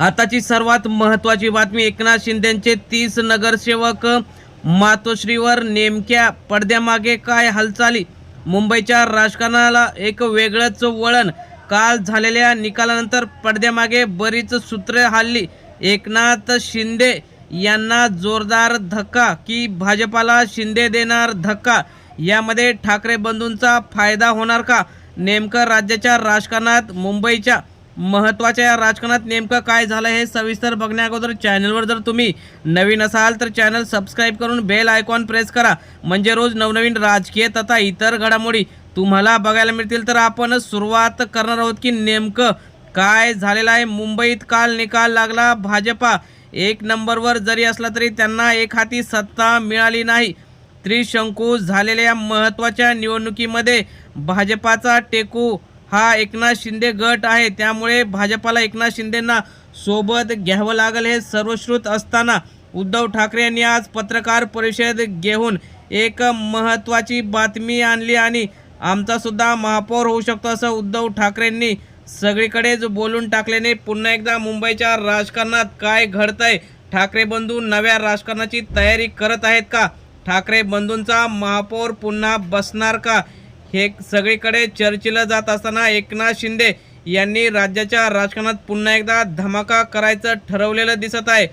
आताची सर्वात महत्त्वाची बातमी एकनाथ शिंदेचे तीस नगरसेवक मातोश्रीवर नेमक्या पडद्यामागे काय हालचाली? मुंबईच्या राजकारणाला एक वेगळंच वळण. काल झालेल्या निकालानंतर पडद्यामागे बरीच सूत्रे हल्ली. एकनाथ शिंदे यांना जोरदार धक्का की भाजपाला शिंदे देणार धक्का? यामध्ये ठाकरे बंधूंचा फायदा होणार का? नेमकं राज्याच्या राजकारणात मुंबईच्या महत्त्वाच्या या राजकारणात नेमकं काय झालं हे सविस्तर बघण्याअगोदर चॅनलवर जर तुम्ही नवीन असाल तर चॅनल सबस्क्राईब करून बेल आयकॉन प्रेस करा. म्हणजे रोज नवनवीन राजकीय तथा इतर घडामोडी तुम्हाला बघायला मिळतील. तर आपण सुरुवात करणार आहोत की नेमकं काय झालेलं आहे. मुंबईत काल निकाल लागला. भाजपा एक नंबरवर जरी असला तरी त्यांना एक हाती सत्ता मिळाली नाही. त्रिशंकू झालेल्या या महत्त्वाच्या निवडणुकीमध्ये भाजपाचा टेकू हा एकनाथ शिंदे गट आहे. त्यामुळे भाजपाला एकनाथ शिंदेंना सोबत घ्यावं लागेल हे सर्वश्रुत असताना उद्धव ठाकरे यांनी आज पत्रकार परिषद घेऊन एक महत्त्वाची बातमी आणली आणि आमचासुद्धा महापौर होऊ शकतो असं उद्धव ठाकरेंनी सगळीकडेच बोलून टाकल्याने पुन्हा एकदा मुंबईच्या राजकारणात काय घडतंय? ठाकरे बंधू नव्या राजकारणाची तयारी करत आहेत का? ठाकरे बंधूंचा महापौर पुन्हा बसणार का? हे सगळीकडे चर्चेला जात असताना एकनाथ शिंदे यांनी राज्याच्या राजकारणात पुन्हा एकदा धमाका करायचं ठरवलेलं दिसत आहे.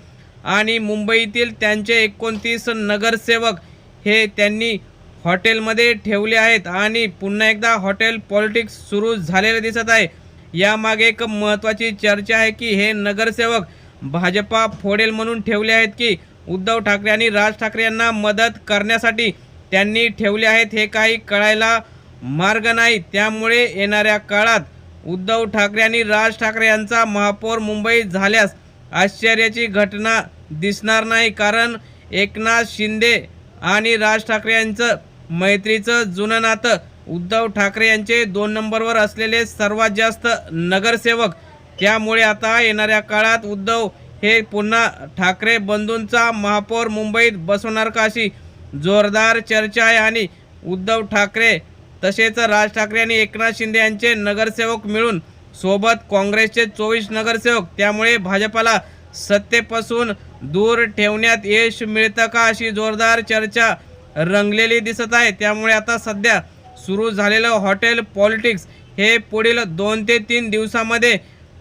आणि मुंबईतील त्यांचे एकोणतीस नगरसेवक हे त्यांनी हॉटेलमध्ये ठेवले आहेत आणि पुन्हा एकदा हॉटेल पॉलिटिक्स सुरू झालेले दिसत आहे. यामागे एक महत्त्वाची चर्चा आहे की हे नगरसेवक भाजपा फोडेल म्हणून ठेवले आहेत की उद्धव ठाकरे आणि राज ठाकरे यांना मदत करण्यासाठी त्यांनी ठेवले आहेत हे काही कळायला मार्ग नाही त्यामुळे येणाऱ्या काळात उद्धव ठाकरे आणि राज ठाकरे यांचा महापौर मुंबईत झाल्यास आश्चर्याची घटना दिसणार नाही. कारण एकनाथ शिंदे आणि राज ठाकरे यांचं मैत्रीचं जुनं नातं. उद्धव ठाकरे यांचे दोन नंबरवर असलेले सर्वात जास्त नगरसेवक. त्यामुळे आता येणाऱ्या काळात उद्धव हे पुन्हा ठाकरे बंधूंचा महापौर मुंबईत बसवणार का अशी जोरदार चर्चा आहे आणि उद्धव ठाकरे तसेच राज ठाकरे आणि एकनाथ शिंदे यांचे नगरसेवक मिळून सोबत काँग्रेसचे चोवीस नगरसेवक त्यामुळे भाजपाला सत्तेपासून दूर ठेवण्यात यश मिळतं का अशी जोरदार चर्चा रंगलेली दिसत आहे. त्यामुळे आता सध्या सुरू झालेलं हॉटेल पॉलिटिक्स हे पुढील दोन ते तीन दिवसामध्ये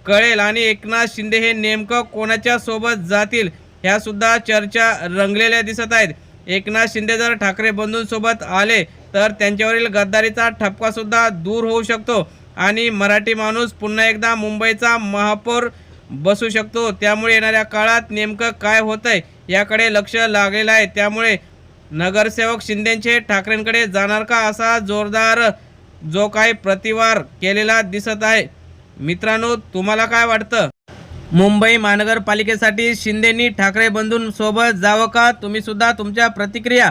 कळेल आणि एकनाथ शिंदे हे नेमकं कोणाच्या सोबत जातील ह्यासुद्धा चर्चा रंगलेल्या दिसत आहेत. एकनाथ शिंदे जर ठाकरे बंधूंसोबत आले तर त्यांच्यावरील गद्दारीचा ठपकासुद्धा दूर होऊ शकतो. आणि मराठी माणूस पुन्हा एकदा मुंबईचा महापौर बसू शकतो. त्यामुळे येणाऱ्या काळात नेमकं काय होतंय याकडे लक्ष लागलेलं आहे. त्यामुळे नगरसेवक शिंदेचे ठाकरेंकडे जाणार का असा जोरदार जो काही प्रतिवार केलेला दिसत आहे. मित्रांनो तुम्हाला काय वाटतं? मुंबई महानगरपालिकेसाठी शिंदेनी ठाकरे बंधूंसोबत जावं का? तुम्हीसुद्धा तुमच्या प्रतिक्रिया